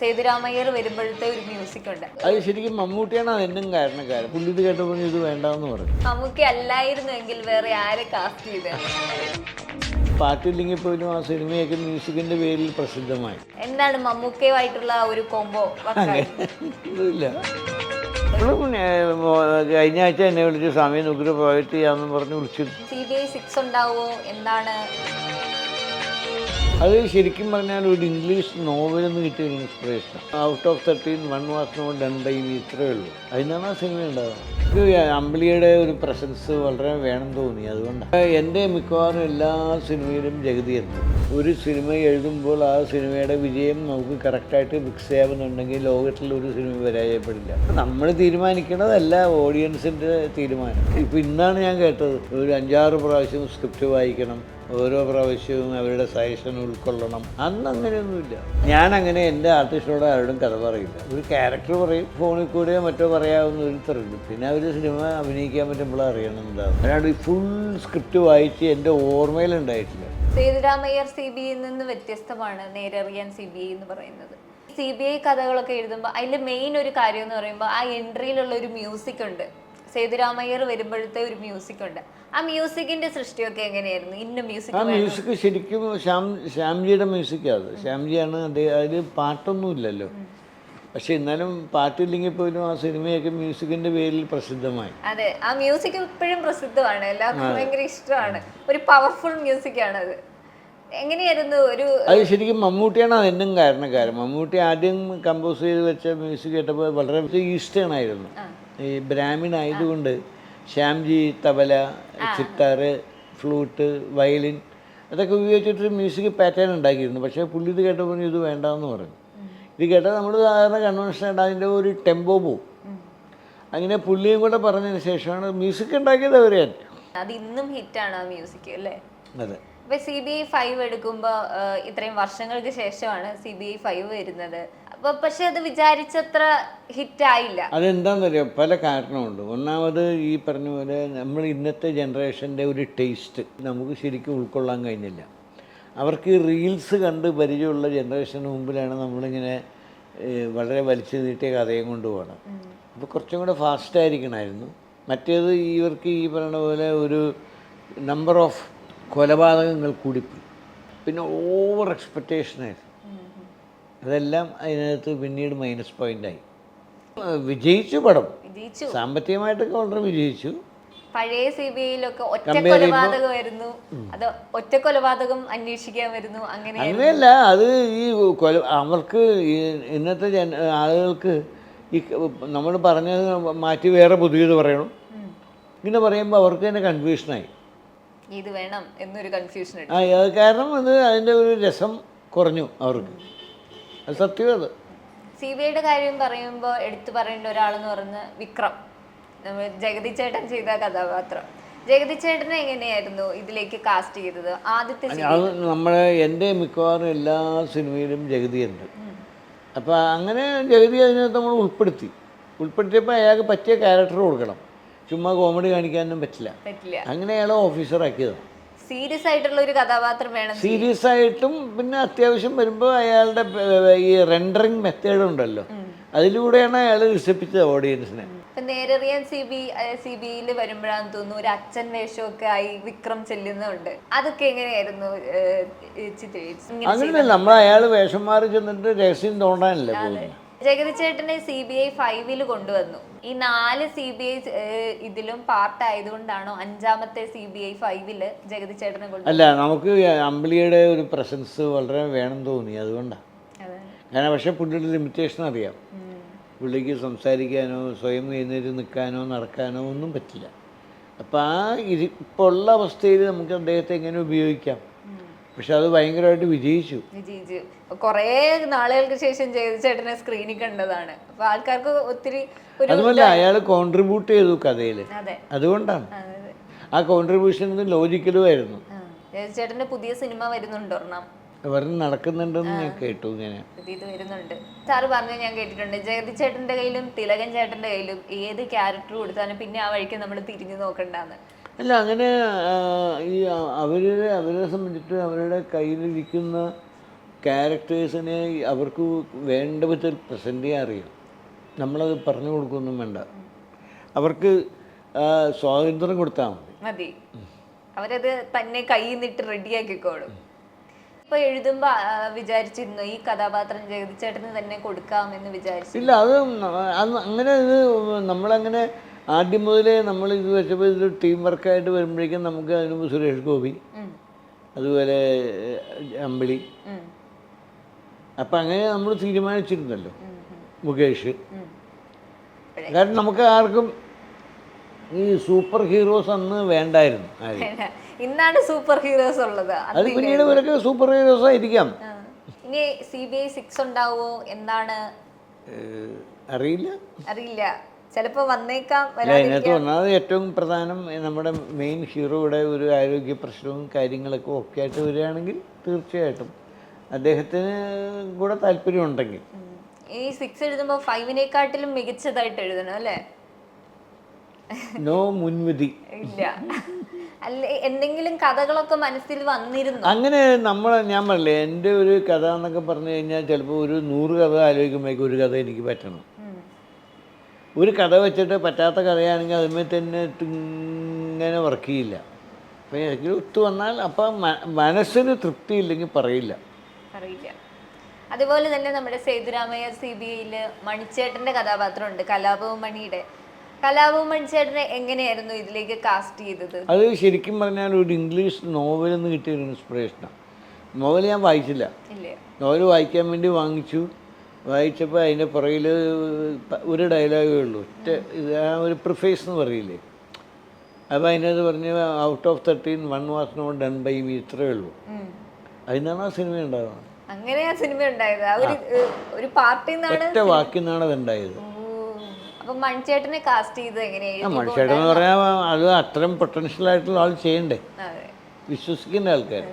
സേതുരാമയ്യർ വരുമ്പോഴത്തെ ഒരു മ്യൂസിക് ഉണ്ട്. അത് ശരിക്കും മമ്മൂട്ടിയാണ് അതെന്നും കാരണക്കാരൻ. പുള്ളി ഇത് കേട്ടപ്പോൾ ഇത് വേണ്ടെന്ന് പറഞ്ഞു. മമ്മൂക്കി അല്ലായിരുന്നു എങ്കിൽ വേറെ ആരെ കാസ്റ്റ് ചെയ്ത്? പാട്ടില്ലെങ്കിൽ പോലും ആ സിനിമയൊക്കെ മ്യൂസിക്കിന്റെ പേരിൽ പ്രസിദ്ധമായി. എന്താണ് മമ്മൂക്കയുമായിട്ടുള്ള ഒരു കോംബോ ഇല്ല ഇപ്പോഴും കഴിഞ്ഞ ആഴ്ച എന്നെ വിളിച്ച് സമയം നോക്കിയിട്ട് പോയിട്ട് ചെയ്യാമെന്ന് പറഞ്ഞ് വിളിച്ചു. സി ബി ഐ സിക്സ് ഉണ്ടാവോ? എന്താണ്? അത് ശരിക്കും പറഞ്ഞാൽ ഒരു ഇംഗ്ലീഷ് നോവലിൽ നിന്ന് കിട്ടിയ ഒരു inspiration out of thirteen one was no done by me ഇത്രയേ ഉള്ളൂ. അതിനാണ് ആ സിനിമ ഇത് അമ്പിളിയുടെ ഒരു പ്രസൻസ് വളരെ വേണം തോന്നി അതുകൊണ്ട്. എന്റെ മിക്കവാറും എല്ലാ സിനിമയിലും ജഗതി എന്ന് ഒരു സിനിമ എഴുതുമ്പോൾ ആ സിനിമയുടെ വിജയം നമുക്ക് കറക്റ്റായിട്ട് ഫിക്സ് ചെയ്യാമെന്നുണ്ടെങ്കിൽ ലോകത്തിൽ ഒരു സിനിമ പരാജയപ്പെടില്ല. നമ്മൾ തീരുമാനിക്കുന്നതല്ല ഓഡിയൻസിന്റെ തീരുമാനം. ഇപ്പം ഇന്നാണ് ഞാൻ കേട്ടത്. ഒരു അഞ്ചാറ് പ്രാവശ്യം സ്ക്രിപ്റ്റ് വായിക്കണം. ഓരോ പ്രാവശ്യവും അവരുടെ സജഷൻ ഉൾക്കൊള്ളണം. അന്ന് അങ്ങനെയൊന്നുമില്ല ഞാൻ അങ്ങനെ എന്റെ ആർട്ടിസ്റ്റോട് ആരോടും കഥ പറയില്ല. ഒരു ക്യാരക്ടർ പറയും ഫോണിൽ കൂടെയോ മറ്റോ പറയാവുന്ന ഒരു തരുള്ളൂ പിന്നെ അവർ സിനിമ അഭിനയിക്കാൻ പറ്റുമ്പോൾ അറിയണം അതിനാണ് അല്ലാണ്ട് ഫുൾ സ്ക്രിപ്റ്റ് വായിച്ച് എന്റെ ഓർമ്മയിലുണ്ടായിട്ടില്ല. സേതുരാമയ്യർ സി ബി ഐയിൽ നിന്ന് വ്യത്യസ്തമാണ് നേരറിയാൻ സി ബി ഐ എന്ന് പറയുന്നത്. സി ബി ഐ കഥകളൊക്കെ എഴുതുമ്പോൾ അതിൽ മെയിൻ ഒരു കാര്യം എന്ന് പറയുമ്പോൾ ആ എൻട്രിയിലുള്ള ഒരു മ്യൂസിക് ഉണ്ട്. സേതുരാമയ്യർ വരുമ്പോഴത്തെ ഒരു മ്യൂസിക് ഉണ്ട്. ആ മ്യൂസിക്കിന്റെ സൃഷ്ടിയൊക്കെ എങ്ങനെയായിരുന്നു? ഇന്ന മ്യൂസിക് ആ മ്യൂസിക് ശരിക്കും ശ്യാം ശ്യാംജിയുടെ മ്യൂസിക്കാണ് അത്. ശ്യാംജിയാണ് അതിൽ പാട്ടൊന്നും ഇല്ലല്ലോ. പക്ഷെ എന്നാലും പാട്ടില്ലെങ്കിൽ പോലും ആ സിനിമയൊക്കെ മ്യൂസിക്കിന്റെ പേരിൽ പ്രസിദ്ധമായി. അതെ ആ മ്യൂസിക് ഇപ്പോഴും പ്രസിദ്ധമാണ്. എല്ലാവർക്കും ഭയങ്കര ഇഷ്ടമാണ്. ഒരു പവർഫുൾ മ്യൂസിക് ആണ് അത്. എങ്ങനെയായിരുന്നു ഒരു അത് ശരിക്കും മമ്മൂട്ടിയാണ് അതെന്നും കാരണക്കാരൻ മമ്മൂട്ടി ആദ്യം കമ്പോസ് ചെയ്ത് വെച്ച മ്യൂസിക് കേട്ടപ്പോൾ വളരെ ഈസ്റ്റേൺ ആയിരുന്നു. ഈ ബ്രാഹ്മിൺ ആയതുകൊണ്ട് ശ്യാംജി തബല ചിത്താറ് ഫ്ലൂട്ട് വയലിൻ അതൊക്കെ ഉപയോഗിച്ചിട്ട് മ്യൂസിക് പാറ്റേൺ ഉണ്ടാക്കിയിരുന്നു. പക്ഷേ പുള്ളി ഇത് കേട്ടപ്പോൾ ഇത് വേണ്ടാന്ന് പറഞ്ഞു. ഇത് കേട്ടാൽ നമ്മൾ സാധാരണ കൺവെൻഷൻ അതിന്റെ ഒരു ടെമ്പോ പോവും. അങ്ങനെ പുള്ളിയും കൂടെ പറഞ്ഞതിന് ശേഷമാണ് മ്യൂസിക് ഉണ്ടാക്കിയത് അവരെ അത് ഇന്നും ഹിറ്റാണ് ആ മ്യൂസിക് അല്ലേ? അതെ. ഇപ്പൊ സി ബി ഐ ഫൈവ് എടുക്കുമ്പോൾ ഇത്രയും വർഷങ്ങൾക്ക് ശേഷമാണ് സി ബി ഐ ഫൈവ് വരുന്നത്. പക്ഷെ അത് വിചാരിച്ചത്ര ഹിറ്റ് ആയില്ല അതെന്താണെന്നറിയോ പല കാരണമുണ്ട്. ഒന്നാമത് ഈ പറഞ്ഞ പോലെ നമ്മൾ ഇന്നത്തെ ജനറേഷന്റെ ഒരു ടേസ്റ്റ് നമുക്ക് ശരിക്കും ഉൾക്കൊള്ളാൻ കഴിഞ്ഞില്ല. അവർക്ക് ഈ റീൽസ് കണ്ട് പരിചയമുള്ള ജനറേഷന് മുമ്പിലാണ് നമ്മളിങ്ങനെ വളരെ വലിച്ചു നീട്ടിയ കഥയും കൊണ്ട് പോകണം അപ്പോൾ കുറച്ചും കൂടെ ഫാസ്റ്റായിരിക്കണമായിരുന്നു മറ്റേത് ഇവർക്ക് ഈ പറയുന്ന പോലെ ഒരു നമ്പർ ഓഫ് കൊലപാതകങ്ങൾ കൂടിപ്പോയി. പിന്നെ ഓവർ എക്സ്പെക്റ്റേഷനായിരുന്നു അതെല്ലാം അതിനകത്ത് പിന്നീട് മൈനസ് പോയിന്റായി വിജയിച്ചു പടം. വിജയിച്ചു. സാമ്പത്തികമായിട്ടൊക്കെ വളരെ വിജയിച്ചു. പഴയ സി ബി ഐയിലൊക്കെ ഒറ്റ വരുന്നു അത് ഒറ്റ കൊലപാതകം അന്വേഷിക്കാൻ വരുന്നു. അങ്ങനെ അങ്ങനെയല്ല അത് ഈ കൊല അവർക്ക് ഇന്നത്തെ ജന ആളുകൾക്ക് ഈ നമ്മൾ പറഞ്ഞത് മാറ്റി വേറെ പുതിയത് പറയണം. ഇങ്ങനെ പറയുമ്പോൾ അവർക്ക് തന്നെ കൺഫ്യൂഷനായി ഇത് വേണം എന്നൊരു കൺഫ്യൂഷൻ ആ അത് കാരണം അത് അതിന്റെ ഒരു രസം കുറഞ്ഞു അവർക്ക്. അത് സത്യം അത്. സി ബി ഐയുടെ കാര്യം പറയുമ്പോൾ എടുത്തു പറയേണ്ട ഒരാളെന്ന് പറഞ്ഞ വിക്രം. നമ്മൾ ജഗതി ചേട്ടൻ ചെയ്ത കഥാപാത്രം. ജഗതി ചേട്ടനെ എങ്ങനെയായിരുന്നു ഇതിലേക്ക് കാസ്റ്റ് ചെയ്തത്? ആദ്യത്തെ അത് നമ്മളെ എന്റെ മിക്കവാറും എല്ലാ സിനിമയിലും ജഗതി ഉണ്ട് അപ്പോൾ അങ്ങനെ ജഗതി അതിനകത്ത് നമ്മൾ ഉൾപ്പെടുത്തി. ഉൾപ്പെടുത്തിയപ്പോൾ അയാൾക്ക് പറ്റിയ ക്യാരക്ടർ കൊടുക്കണം. ചുമ്മാ കോമഡി കാണിക്കാനൊന്നും പറ്റില്ല. പറ്റില്ല. അങ്ങനെ അയാളെ ഓഫീസറാക്കിയത് സീരിയസ് ആയിട്ടുള്ള ഒരു കഥാപാത്രം വേണം സീരിയസ് ആയിട്ടും പിന്നെ അത്യാവശ്യം വരുമ്പോൾ അയാളുടെ ഈ റെൻഡറിങ് മെത്തേഡ് ഉണ്ടല്ലോ. അതിലൂടെയാണ് അയാൾ വികസിപ്പിച്ചത് ഓഡിയൻസിനെ നേരറിയാൻ സി ബി സി ബിയിൽ വരുമ്പോഴാന്ന് തോന്നുന്നു ഒരു അച്ഛൻ വേഷമൊക്കെ ആയി വിക്രം ചെല്ലുന്നുണ്ട്. അതൊക്കെ എങ്ങനെയായിരുന്നു അങ്ങനെ? അങ്ങനെയല്ല നമ്മൾ അയാൾ വേഷം മാറി ചെന്നിട്ട് രഹസ്യം തോണ്ടാനല്ലേ പോകുന്നത്. ജഗതി ചേട്ടനെ സി ബി ഐ ഫൈവിൽ കൊണ്ടുവന്നു. ഈ നാല് സി ബി ഐ ഇതിലും പാർട്ട് ആയതുകൊണ്ടാണോ അഞ്ചാമത്തെ സി ബി ഐ ഫൈവിൽ ജഗതി ചേട്ടനെ കൊണ്ടു അല്ല നമുക്ക് അമ്പിളിയുടെ ഒരു പ്രസൻസ് വളരെ വേണം തോന്നി അതുകൊണ്ടാണ് അതെ. കാരണം പക്ഷേ പുള്ളിയുടെ ലിമിറ്റേഷൻ അറിയാം. പുള്ളിക്ക് സംസാരിക്കാനോ സ്വയം എഴുന്നേറ്റ് നിൽക്കാനോ നടക്കാനോ ഒന്നും പറ്റില്ല. അപ്പോൾ ആ ഇരി ഇപ്പോൾ ഉള്ള അവസ്ഥയിൽ നമുക്ക് അദ്ദേഹത്തെ എങ്ങനെ ഉപയോഗിക്കാം? പക്ഷെ അത് ഭയങ്കരമായിട്ട് വിജയിച്ചു. വിജയിച്ചു. കുറേ നാളുകൾക്ക് ശേഷം ജഗതി ചേട്ടനെ സ്ക്രീനിൽ കണ്ടതാണ്. അപ്പൊ ആൾക്കാർക്ക് ഒത്തിരി അതുമല്ല അയാൾ കോൺട്രിബ്യൂട്ട് ചെയ്തു കഥയിൽ അതെ. അതുകൊണ്ടാണ്. അതെ, അതെ. ആ കോൺട്രിബ്യൂഷൻ ലോജിക്കലുമായിരുന്നു ആയിരുന്നു. ജഗതി ചേട്ടന്റെ പുതിയ സിനിമ വരുന്നുണ്ടോ ഒരെണ്ണം. നടക്കുന്നുണ്ടെന്ന് ഞാൻ കേട്ടു ഇങ്ങനെ. ഇത് വരുന്നുണ്ട്. സാറ് പറഞ്ഞു ഞാൻ കേട്ടിട്ടുണ്ട്. ജഗതി ചേട്ടന്റെ കയ്യിലും തിലകൻ ചേട്ടന്റെ കയ്യിലും ഏത് ക്യാരക്ടർ കൊടുത്താലും പിന്നെ ആ വഴിക്ക് നമ്മൾ തിരിഞ്ഞു നോക്കണ്ടെന്ന്. അല്ല അങ്ങനെ ഈ അവരെ അവരെ സംബന്ധിച്ചിട്ട് അവരുടെ കയ്യിലിരിക്കുന്ന ക്യാരക്ടേഴ്സിനെ അവർക്ക് വേണ്ട വിധത്തിൽ പ്രസന്റ് ചെയ്യാൻ അറിയാം. നമ്മളത് പറഞ്ഞു കൊടുക്കൊന്നും വേണ്ട. അവർക്ക് സ്വാതന്ത്ര്യം കൊടുത്താൽ മതി. മതി. അവരത് തന്നെ കയ്യിൽ നിന്നിട്ട് റെഡിയാക്കിക്കോളും ഇപ്പൊ എഴുതുമ്പോ വിചാരിച്ചിരുന്നു ഈ കഥാപാത്രം ജഗതിച്ചേട്ടന് തന്നെ കൊടുക്കാമെന്ന് വിചാരിച്ചു ഇല്ല അത് അങ്ങനെ ഇത് നമ്മളങ്ങനെ ആദ്യം മുതലേ നമ്മൾ ഇത് വെച്ചപ്പോൾ ഇത് ടീം വർക്കായിട്ട് വരുമ്പോഴേക്കും നമുക്ക് അതിന് സുരേഷ് ഗോപി അതുപോലെ അമ്പിളി അപ്പം അങ്ങനെ നമ്മൾ തീരുമാനിച്ചിരുന്നല്ലോ. മുകേഷ്. കാരണം നമുക്ക് ആർക്കും ഈ സൂപ്പർ ഹീറോസ് അന്ന് വേണ്ടായിരുന്നു ഇന്നാണ് സൂപ്പർ ഹീറോസ് ഉള്ളത്. അത് പിന്നീട് ഇവരൊക്കെ സൂപ്പർ ഹീറോസ് ആയിരിക്കാം. ഇനി സി ബി ഐ സിക്സ് ഉണ്ടാവോ? എന്താണ്? അറിയില്ല. അറിയില്ല. ചിലപ്പോൾ വന്നേക്കാം അതിനകത്ത് ഒന്നാമത് ഏറ്റവും പ്രധാനം നമ്മുടെ മെയിൻ ഹീറോയുടെ ഒരു ആരോഗ്യ പ്രശ്നവും കാര്യങ്ങളൊക്കെ ഒക്കെ ആയിട്ട് വരികയാണെങ്കിൽ തീർച്ചയായിട്ടും. അദ്ദേഹത്തിന് കൂടെ താല്പര്യം ഉണ്ടെങ്കിൽ ഈ സിക്സ് എഴുതുമ്പോൾ ഫൈവിനെക്കാട്ടിലും മികച്ചതായിട്ട് എഴുതണം അല്ലേ? നോ മുൻവിധി. ഇല്ല. അല്ല എന്തെങ്കിലും കഥകളൊക്കെ മനസ്സിൽ വന്നിരുന്നു? അങ്ങനെ നമ്മൾ ഞാൻ പറഞ്ഞില്ലേ എന്റെ ഒരു കഥ എന്നൊക്കെ പറഞ്ഞു കഴിഞ്ഞാൽ ചിലപ്പോൾ ഒരു നൂറ് കഥ ആലോചിക്കുമ്പോഴേക്കും ഒരു കഥ എനിക്ക് പറ്റണം. ഒരു കഥ വെച്ചിട്ട് പറ്റാത്ത കഥയാണെങ്കിൽ അതുമേ തന്നെ ഇങ്ങനെ വർക്ക് ചെയ്യില്ല. അപ്പോൾ ഏതെങ്കിലും ഒത്തു വന്നാൽ അപ്പം മനസ്സിന് തൃപ്തി ഇല്ലെങ്കിൽ പറയില്ല. അറിയില്ല. അതുപോലെ തന്നെ നമ്മുടെ സേതുരാമയ്യ സി ബി ഐയിൽ മണിച്ചേട്ടന്റെ കഥാപാത്രമുണ്ട് കലാപവും മണിയുടെ. കലാപവും മണിച്ചേട്ടനെ എങ്ങനെയായിരുന്നു ഇതിലേക്ക് കാസ്റ്റ് ചെയ്തത്? അത് ശരിക്കും പറഞ്ഞാൽ ഒരു ഇംഗ്ലീഷ് നോവലിൽ നിന്ന് കിട്ടിയ ഒരു ഇൻസ്പിറേഷനാണ് നോവൽ ഞാൻ വായിച്ചില്ല. നോവൽ വായിക്കാൻ വേണ്ടി വാങ്ങിച്ചു. വായിച്ചപ്പോൾ അതിന്റെ പുറകിൽ ഒരു ഡയലോഗേ ഉള്ളൂ. ഒറ്റ ഇത് ആ ഒരു പ്രിഫേസ് എന്ന് പറയില്ലേ? അപ്പോൾ അതിനകത്ത് പറഞ്ഞ് out of thirteen one was not done by me ഇത്രയേ ഉള്ളൂ. അതിനാണ് ആ സിനിമ ഉണ്ടാകുന്നത് അങ്ങനെ ആ സിനിമ ഉണ്ടായത്. ആ ഒരു ഒരു പാർട്ടി നിന്നാണ് ഒറ്റ വാക്കിൽ നിന്നാണ് അത് ഉണ്ടായത്. അപ്പൊ മണിച്ചേട്ടനെ കാസ്റ്റ് ചെയ്തത് ആ എങ്ങനെയായിരുന്നു എന്ന് അത് അത്രയും പൊട്ടൻഷ്യൽ ആയിട്ടുള്ള ആൾ ചെയ്യണ്ടേ? വിശ്വസിക്കുന്ന ആൾക്കാർ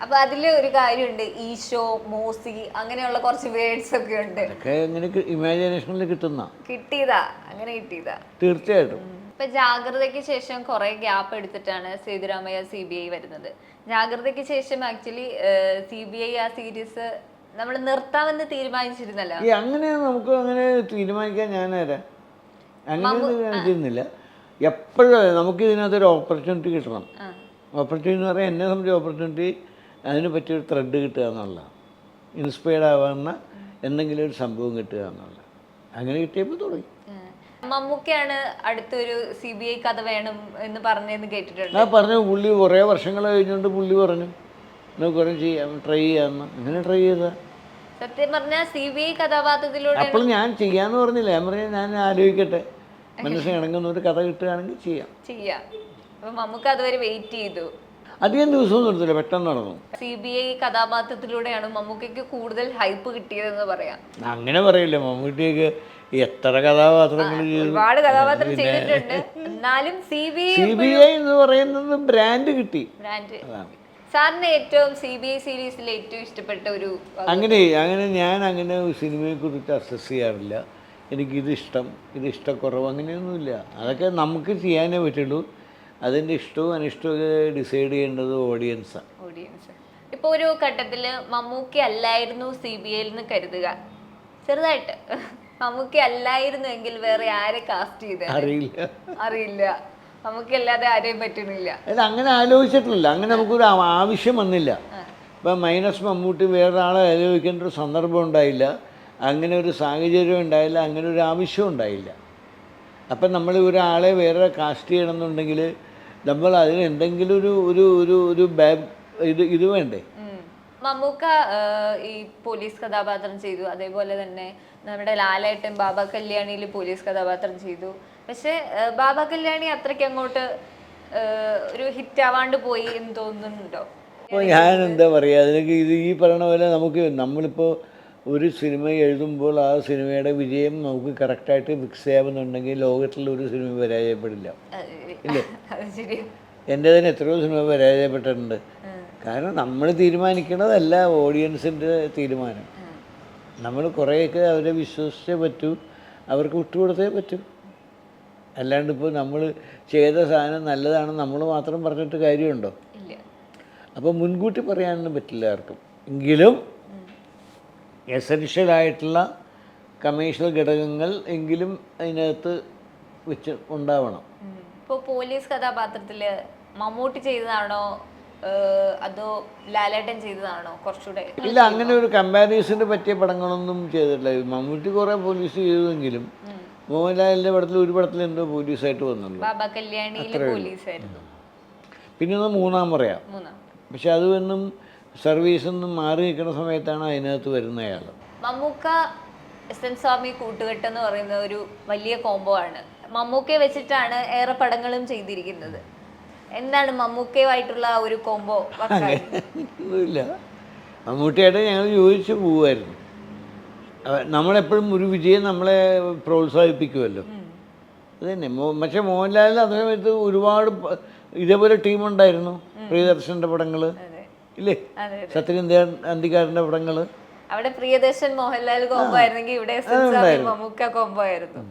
അപ്പൊ അതിൽ ഒരു കാര്യമുണ്ട്. ഈശോ മോസി അങ്ങനെയുള്ള കുറച്ച് വേർഡ്സ് ഒക്കെ ഉണ്ട്. അതൊക്കെ ഇങ്ങനെ ഇമാജിനേഷനിൽ കിട്ടുന്ന. കിട്ടിയതാ. അങ്ങനെ കിട്ടിയതാ. തീർച്ചയായിട്ടും. ഇപ്പൊ ജാഗ്രതയ്ക്ക് ശേഷം കുറെ ഗ്യാപ്പ് എടുത്തിട്ടാണ് സേതുരാമയ്യ സി ബി ഐ വരുന്നത്. ജാഗ്രതയ്ക്ക് ശേഷം ആക്ച്വലി സി ബി ഐ ആ സീരീസ് നമ്മൾ നിർത്താമെന്ന് തീരുമാനിച്ചിരുന്നല്ലോ. അങ്ങനെ നമുക്ക് അങ്ങനെ തീരുമാനിക്കാൻ ഞാനാരാ അങ്ങനെ എപ്പോഴും നമുക്ക് ഇതിനകത്തൊരു ഓപ്പർച്യൂണിറ്റി കിട്ടണം. ഓപ്പർച്യൂണിറ്റി എന്ന് പറയാൻ എന്നെ സംബന്ധിച്ച് ഓപ്പർച്യൂണിറ്റി അതിന് പറ്റിയൊരു ത്രെഡ് കിട്ടുക എന്നുള്ള ഇൻസ്പയർഡ് ആവാൻ എന്തെങ്കിലും ഒരു സംഭവം കിട്ടുക എന്നുള്ള അങ്ങനെ കിട്ടിയപ്പോൾ തുടങ്ങി. മമ്മൂക്കയാണ് അടുത്തൊരു സി ബി ഐ കഥ വേണം എന്ന് പറഞ്ഞെന്ന് കേട്ടിട്ടുണ്ട്. ഞാൻ പറഞ്ഞു പുള്ളി കുറേ വർഷങ്ങൾ കഴിഞ്ഞുകൊണ്ട് പുള്ളി പറഞ്ഞു നമുക്ക് കുറേ ചെയ്യാം ട്രൈ ചെയ്യാമെന്ന്. അങ്ങനെ ട്രൈ ചെയ്ത. സത്യം പറഞ്ഞാൽ സി ബി ഐ കഥാപാത്രത്തിലൂടെ അപ്പോൾ ഞാൻ ചെയ്യാന്ന് പറഞ്ഞില്ല. ഞാൻ പറഞ്ഞു ഞാൻ ആലോചിക്കട്ടെ. മനസ്സിന് ഇണങ്ങുന്ന ഒരു കഥ കിട്ടുകയാണെങ്കിൽ ചെയ്യാം. ചെയ്യാം. അപ്പൊ മമ്മൂക്ക അതുവരെ വെയിറ്റ് ചെയ്തു. അധികം ദിവസമൊന്നും എടുത്തില്ല പെട്ടെന്ന് നടന്നു. സി ബി ഐ കഥാപാത്രത്തിലൂടെയാണ് മമ്മൂക്കയ്ക്ക് കൂടുതൽ ഹൈപ്പ് കിട്ടിയതെന്ന് പറയാം. അങ്ങനെ പറയില്ല മമ്മൂട്ടിയൊക്കെ എത്ര കഥാപാത്രങ്ങൾ ഒരുപാട് കഥാപാത്രം ചെയ്തിട്ടുണ്ട്. എന്നാലും C B C B I എന്ന് പറയുന്നത് ബ്രാൻഡ് കിട്ടി. ബ്രാൻഡ്. സാറിന് ഏറ്റവും സി ബി ഐ സീരീസിൽ ഏറ്റവും ഇഷ്ടപ്പെട്ട ഒരു അങ്ങനെ അങ്ങനെ ഞാൻ അങ്ങനെ സിനിമയെ കുറിച്ച് അസസ് ചെയ്യാറില്ല. എനിക്കിതിഷ്ടം ഇത് ഇഷ്ടക്കുറവ് അങ്ങനെയൊന്നുമില്ല. അതൊക്കെ നമുക്ക് ചെയ്യാനേ പറ്റുള്ളൂ. അതിന്റെ ഇഷ്ടവും അനിഷ്ടവും ഡിസൈഡ് ചെയ്യേണ്ടത് ഓഡിയൻസാണ് ഓഡിയൻസ് ഇപ്പോൾ ഒരു ഘട്ടത്തിൽ മമ്മൂക്കി അല്ലായിരുന്നു സി ബി ഐയിൽ നിന്ന് കരുതുക. ചെറുതായിട്ട്. മമ്മൂക്കി അല്ലായിരുന്നു എങ്കിൽ വേറെ ആരെ കാസ്റ്റ് ചെയ്ത്? അറിയില്ല. അറിയില്ല. മമ്മൂക്കി അല്ലാതെ ആരെയും പറ്റുന്നില്ല. അത് അങ്ങനെ ആലോചിച്ചിട്ടില്ല. അങ്ങനെ നമുക്കൊരു ആവശ്യം വന്നില്ല. ഇപ്പം മൈനസ് മമ്മൂട്ടി വേറൊരാളെ ആലോചിക്കേണ്ട ഒരു സന്ദർഭം ഉണ്ടായില്ല. അങ്ങനെ ഒരു സാഹചര്യം ഉണ്ടായില്ല. അങ്ങനെ ഒരു ആവശ്യം ഉണ്ടായില്ല. അപ്പം നമ്മൾ ഒരാളെ വേറെ കാസ്റ്റ് ചെയ്യണമെന്നുണ്ടെങ്കിൽ നമ്മൾ അതിന് എന്തെങ്കിലും ഒരു ഒരു ഒരു ഒരു ബാബ് ഇത് ഇത് വേണ്ടേ. മമ്മൂക്ക ഈ പോലീസ് കഥാപാത്രം ചെയ്തു. അതേപോലെ തന്നെ നമ്മുടെ ലാലേട്ടൻ ബാബ കല്യാണിയിൽ പോലീസ് കഥാപാത്രം ചെയ്തു. പക്ഷെ ബാബ കല്യാണി അത്രയ്ക്ക് അങ്ങോട്ട് ഒരു ഹിറ്റ് ആവാണ്ട് പോയി എന്ന് തോന്നുന്നുണ്ടോ? അപ്പോൾ ഞാൻ എന്താ പറയുക അതിനൊക്കെ ഇത് ഈ പറയണ പോലെ നമുക്ക് നമ്മളിപ്പോൾ ഒരു സിനിമ എഴുതുമ്പോൾ ആ സിനിമയുടെ വിജയം നമുക്ക് കറക്റ്റായിട്ട് ഫിക്സ് ചെയ്യാമെന്നുണ്ടെങ്കിൽ ലോകത്തിൽ ഒരു സിനിമ പരാജയപ്പെടില്ല. ഇല്ലേ? എന്റെ തന്നെ എത്രയോ സിനിമ പരാജയപ്പെട്ടിട്ടുണ്ട്. കാരണം നമ്മൾ തീരുമാനിക്കുന്നതല്ല ഓഡിയൻസിന്റെ തീരുമാനം. നമ്മൾ കുറേയൊക്കെ അവരെ വിശ്വസിച്ചേ പറ്റൂ അവർക്ക് വിട്ടുകൊടുത്തേ പറ്റൂ. അല്ലാണ്ട് ഇപ്പോൾ നമ്മൾ ചെയ്ത സാധനം നല്ലതാണെന്ന് നമ്മൾ മാത്രം പറഞ്ഞിട്ട് കാര്യമുണ്ടോ? അപ്പോൾ മുൻകൂട്ടി പറയാനൊന്നും പറ്റില്ല ആർക്കും. എങ്കിലും ആയിട്ടുള്ള കമേഴ്ഷ്യൽ ഘടകങ്ങൾ എങ്കിലും അതിനകത്ത് വെച്ച് ഉണ്ടാവണം. ഇപ്പോൾ പോലീസ് കഥാപാത്രത്തിൽ മമ്മൂട്ടി ചെയ്തതാണോ അതോ ലാലേട്ടൻ ചെയ്തതാണോ കുറച്ചുകൂടെ? ഇല്ല അങ്ങനെ ഒരു കമ്പാരിസന് പറ്റിയ പടങ്ങളൊന്നും ചെയ്തിട്ടില്ല. മമ്മൂട്ടി കുറേ പോലീസ് ചെയ്തുവെങ്കിലും മോഹൻലാലിന്റെ പടത്തിൽ ഒരു പടത്തിൽ എന്തോ പോലീസായിട്ട് വന്നുള്ളൂ. ബാബ കല്യാണിയിലെ പോലീസായിരുന്നു. പിന്നെ മൂന്നാം പറയാം പക്ഷെ അത് ഒന്നും സർവീസിൽ നിന്ന് മാറി നിൽക്കുന്ന സമയത്താണ് അതിനകത്ത് വരുന്ന അയാൾ. മമ്മൂക്ക എസ് എൻ സ്വാമി കൂട്ടുകെട്ട് എന്ന് പറയുന്ന ഒരു വലിയ കോംബോ ആണ്. മമ്മൂക്കയെ വെച്ചിട്ടാണ് ഏറെ പടങ്ങളും ചെയ്തിരിക്കുന്നത്. എന്താണ് മമ്മൂക്കയുമായിട്ടുള്ള ആ ഒരു കോംബോ ഇല്ല മമ്മൂട്ടിയായിട്ട് ഞങ്ങൾ ചോദിച്ചു പോവായിരുന്നു നമ്മളെപ്പോഴും ഒരു വിജയം നമ്മളെ പ്രോത്സാഹിപ്പിക്കുമല്ലോ. അത് തന്നെ. മോ- പക്ഷേ മോഹൻലാലിന് അതേ സമയത്ത് ഒരുപാട് ഇതേപോലെ ടീമുണ്ടായിരുന്നു. പ്രിയദർശന്റെ പടങ്ങൾ ഇല്ലേ? അതെ അന്തികാരന്റെ പടങ്ങൾ അവിടെ പ്രിയദർശൻ മോഹൻലാൽ കോംബോ ആയിരുന്നെങ്കിൽ ഇവിടെ മമ്മൂക്ക കോംബോ ആയിരുന്നു.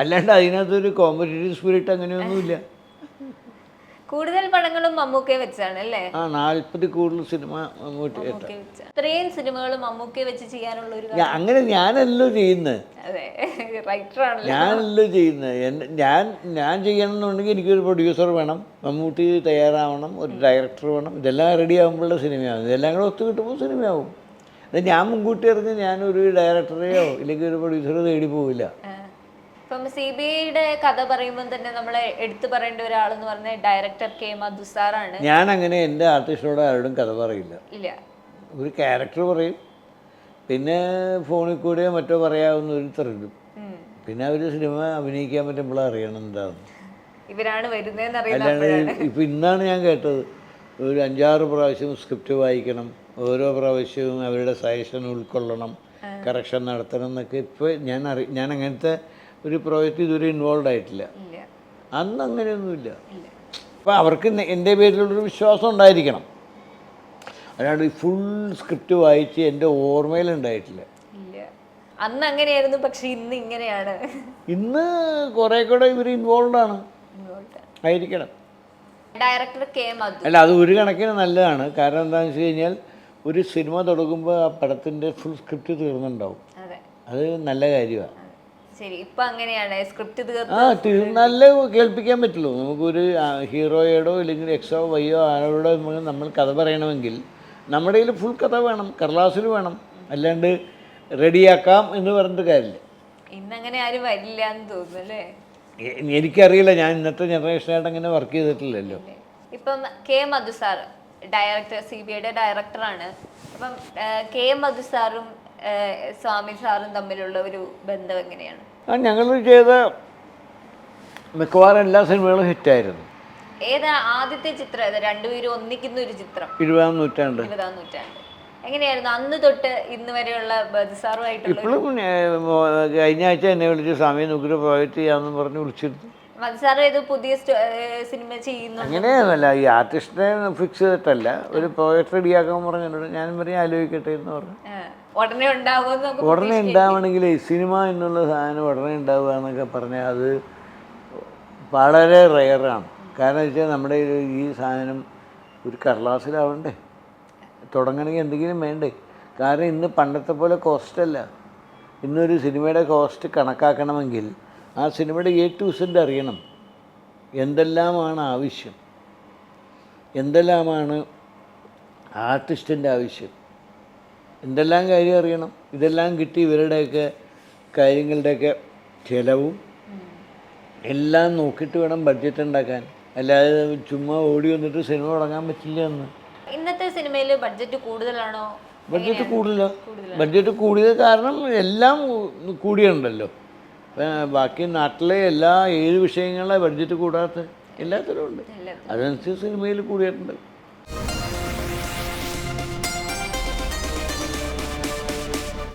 അല്ലാണ്ട് അതിനകത്തൊരു കോമ്പറ്റേറ്റീവ് സ്പിരിറ്റ് അങ്ങനെയൊന്നുമില്ല. കൂടുതൽ പടങ്ങളും മമ്മൂക്കെ വെച്ചാണ് അല്ലേ? ആ നാൽപ്പത് കൂടുതൽ സിനിമ മമ്മൂട്ടി മമ്മൂക്കയെ വെച്ച. ഇത്രയും സിനിമകൾ മമ്മൂക്കെ വെച്ച് ചെയ്യാനുള്ള ഒരു ഞാ- അങ്ങനെ ഞാനല്ലോ ചെയ്യുന്നത് അതെ റൈറ്റർ ആണല്ലോ. ഞാനല്ലോ ചെയ്യുന്നത് ഞാൻ ഞാൻ ചെയ്യണമെന്നുണ്ടെങ്കിൽ എനിക്കൊരു പ്രൊഡ്യൂസർ വേണം. മമ്മൂട്ടി തയ്യാറാവണം ഒരു ഡയറക്ടർ വേണം. ഇതെല്ലാം റെഡി ആകുമ്പോഴുള്ള സിനിമയാവും ഇതെല്ലാം കൂടെ ഒത്തു കിട്ടുമ്പോൾ സിനിമയാവും. അത് ഞാൻ മുൻകൂട്ടി ഇറങ്ങി ഞാനൊരു ഡയറക്ടറെയോ ഇല്ലെങ്കിൽ ഒരു പ്രൊഡ്യൂസറോ തേടി പോവില്ല. ആ. ഇപ്പം സി ബി ഐയുടെ കഥ പറയുമ്പോൾ തന്നെ നമ്മൾ എടുത്തു പറയേണ്ട ഒരാളെന്ന് പറഞ്ഞ ഡയറക്ടർ കെ മധുസാറാണ്. ഞാൻ അങ്ങനെ എന്റെ ആർട്ടിസ്റ്റിനോട് ആരോടും കഥ പറയില്ല. ഇല്ല. ഒരു ക്യാരക്ടർ പറയും. പിന്നെ ഫോണിൽ കൂടെയോ മറ്റോ പറയാവുന്ന ഒരു ത്രെല്ലും. പിന്നെ അവർ സിനിമ അഭിനയിക്കാൻ പറ്റുമ്പോൾ അറിയണം എന്താണ് ഇവരാണ് വരുന്നതെന്ന് ഇപ്പം ഇന്നാണ് ഞാൻ കേട്ടത്. ഒരു അഞ്ചാറ് പ്രാവശ്യം സ്ക്രിപ്റ്റ് വായിക്കണം. ഓരോ പ്രാവശ്യവും അവരുടെ സജഷൻ ഉൾക്കൊള്ളണം. കറക്ഷൻ നടത്തണം എന്നൊക്കെ ഇപ്പോൾ ഞാൻ അറി ഞാൻ അങ്ങനത്തെ ഒരു പ്രോജക്റ്റ് ഇതുവരെ ഇൻവോൾവ് ആയിട്ടില്ല. അന്ന് അങ്ങനെയൊന്നുമില്ല. ഇല്ല. അപ്പോൾ അവർക്ക് എന്റെ പേരിലുള്ളൊരു വിശ്വാസം ഉണ്ടായിരിക്കണം. അല്ലാണ്ട് ഫുൾ സ്ക്രിപ്റ്റ് വായിച്ച് എന്റെ ഓർമ്മയിലുണ്ടായിട്ടില്ല അന്ന് അങ്ങനെയായിരുന്നു പക്ഷെ ഇന്ന് ഇങ്ങനെയാണ്. ഇന്ന് കുറെ കൂടെ ഇവർ ഇൻവോൾവ് ആണ്. ആയിരിക്കണം. Director K Madhu. അല്ല അത് ഒരു കണക്കിന് നല്ലതാണ്. കാരണം എന്താണെന്ന് വെച്ച് കഴിഞ്ഞാൽ ഒരു സിനിമ തുടങ്ങുമ്പോൾ ആ പടത്തിന്റെ ഫുൾ സ്ക്രിപ്റ്റ് തീർന്നുണ്ടാവും അത്. നല്ല കാര്യമാണ്. ശരി ഇപ്പൊ അങ്ങനെയാണ് സ്ക്രിപ്റ്റ് തീർത്ത് ആ തീർന്നാലേ കേൾപ്പിക്കാൻ പറ്റുള്ളൂ. നമുക്കൊരു ആ, ഹീറോയോടോ അല്ലെങ്കിൽ എക്സോ വൈയോ ആരോടോ നമുക്ക് നമ്മൾ കഥ പറയണമെങ്കിൽ നമ്മുടെ കയ്യിൽ ഫുൾ കഥ വേണം കടലാസിൽ വേണം. അല്ലാണ്ട് റെഡിയാക്കാം എന്ന് പറഞ്ഞിട്ട് കാര്യമില്ല. ഇന്ന് അങ്ങനെ ആരും വരില്ല എന്ന് തോന്നുന്നു അല്ലേ? എ- എനിക്കറിയില്ല. ഞാൻ ഇന്നത്തെ ജനറേഷനായിട്ട് അങ്ങനെ വർക്ക് ചെയ്തിട്ടില്ലല്ലോ. ഇല്ലേ? ഇപ്പം K Madhu sir director C B ഐയുടെ ഡയറക്ടറാണ് അപ്പം ആ, കെ മധു സാറും സ്വാമി സാറും തമ്മിലുള്ള ഒരു ബന്ധം എങ്ങനെയാണ്? ഞങ്ങൾ ചെയ്ത മിക്കവാറും എല്ലാ സിനിമകളും ഹിറ്റായിരുന്നു. ഏതാ ആദ്യത്തെ ചിത്രം? ഏതാ രണ്ടുപേരും ഒന്നിക്കുന്ന ഒരു ചിത്രം? ഇരുപതാം നൂറ്റാണ്ട്. ഇരുപതാം നൂറ്റാണ്ട്. എങ്ങനെയായിരുന്നു? അന്ന് തൊട്ട് ഇന്ന് വരെയുള്ള മധു സാറുമായിട്ടുള്ള ഇപ്പോഴും കഴിഞ്ഞ ആഴ്ച എന്നെ വിളിച്ച് സമയം നുഗ്ര പ്രോജക്റ്റ് ചെയ്യാന്ന് പറഞ്ഞ് വിളിച്ചിരുന്നു. മധു സാർ ഏതോ പുതിയ സിനിമ ചെയ്യുന്നു. അങ്ങനെയൊന്നുമല്ല ഈ ആർട്ടിസ്റ്റിനെ ഫിക്സ് ചെയ്തിട്ടല്ല. ഒരു പ്രോജക്റ്റ് റെഡിയാക്കാൻ പറഞ്ഞു ഞാൻ പറഞ്ഞു ആലോചിക്കട്ടെ എന്ന് പറഞ്ഞു. ഉടനെ ഉണ്ടാവുമെന്ന് ഉടനെ ഉണ്ടാവണമെങ്കിൽ സിനിമ എന്നുള്ള സാധനം ഉടനെ ഉണ്ടാവുക എന്നൊക്കെ പറഞ്ഞാൽ അത് വളരെ റെയറാണ് കാരണം വെച്ചാൽ നമ്മുടെ ഈ- ഈ സാധനം ഒരു കടലാസിലാവണ്ടേ? തുടങ്ങണമെങ്കിൽ എന്തെങ്കിലും വേണ്ടേ? കാരണം ഇന്ന് പണ്ടത്തെ പോലെ കോസ്റ്റ് അല്ല. ഇന്നൊരു സിനിമയുടെ കോസ്റ്റ് കണക്കാക്കണമെങ്കിൽ ആ സിനിമയുടെ എ ടു സെന്റ് അറിയണം. എന്തെല്ലാമാണ് ആവശ്യം? എന്തെല്ലാമാണ് ആർട്ടിസ്റ്റിന്റെ ആവശ്യം? എന്തെല്ലാം കാര്യം അറിയണം? ഇതെല്ലാം കിട്ടി ഇവരുടെയൊക്കെ കാര്യങ്ങളുടെയൊക്കെ ചിലവും എല്ലാം നോക്കിയിട്ട് വേണം ബഡ്ജറ്റ് ഉണ്ടാക്കാൻ. അല്ലാതെ ചുമ്മാ ഓടി വന്നിട്ട് സിനിമ തുടങ്ങാൻ പറ്റില്ല എന്ന്. ഇന്നത്തെ സിനിമയിൽ ബഡ്ജറ്റ് കൂടുതലാണോ? ബഡ്ജറ്റ് കൂടില്ല ബഡ്ജറ്റ് കൂടിയത് കാരണം എല്ലാം കൂടിയുണ്ടല്ലോ. ബാക്കി നാട്ടിലെ എല്ലാ ഏഴ് വിഷയങ്ങളെ ബഡ്ജറ്റ് കൂടാത്ത എല്ലാത്തിലും ഉണ്ട്. അതനുസരിച്ച് സിനിമയിൽ കൂടിയിട്ടുണ്ട്.